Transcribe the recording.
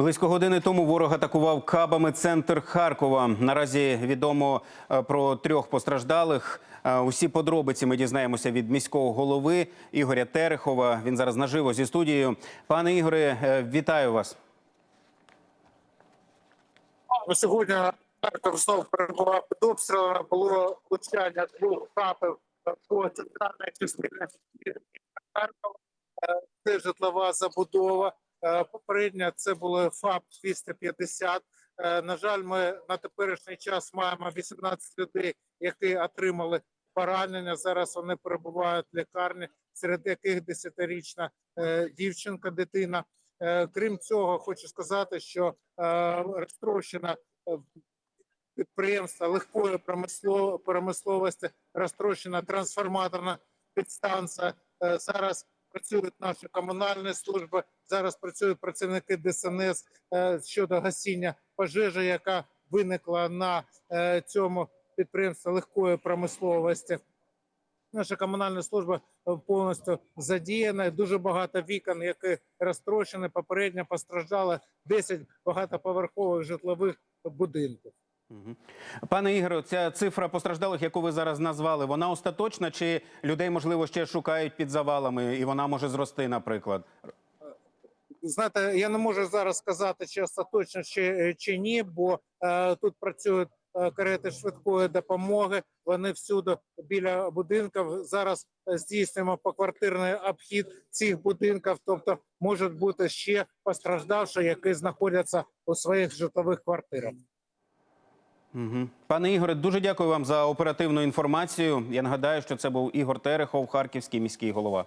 Близько години тому ворог атакував кабами центр Харкова. Наразі відомо е, про трьох постраждалих. Е, Усі подробиці ми дізнаємося від міського голови Ігоря Терехова. Він зараз наживо зі студією. Пане Ігоре, е, вітаю вас. Сьогодні Харків знов перебував під обстрілами. Було влучання двох хапів по центральній частині Харкова. Це житлова забудова. Е, Попередня це були ФАП 250. Е, На жаль, ми на теперішній час маємо 18 людей, які отримали поранення. Зараз вони перебувають в лікарні, серед яких 10-річна е, дівчинка, дитина. Крім цього, хочу сказати, що розтрощена підприємства легкої промисловості, розтрощена трансформаторна підстанція. Зараз працюють наші комунальні служби, зараз працюють працівники ДСНС е, щодо гасіння пожежі, яка виникла на е, цьому підприємстві легкої промисловості. Наша комунальна служба е, повністю задіяна. Дуже багато вікон, які розтрощені, попередньо постраждали 10 багатоповерхових житлових будинків. Пане Ігоре, ця цифра постраждалих, яку ви зараз назвали, вона остаточна чи людей можливо ще шукають під завалами, і вона може зрости, наприклад? Знаєте, я не можу зараз сказати, чи остаточно чи, чи ні, бо е, тут працюють е, карети швидкої допомоги. Вони всюди біля будинків. Зараз здійснюємо поквартирний обхід цих будинків. Тобто можуть бути ще постраждавші, які знаходяться у своїх житлових квартирах. Угу. Пане Ігоре, дуже дякую вам за оперативну інформацію. Я нагадаю, що це був Ігор Терехов, харківський міський голова.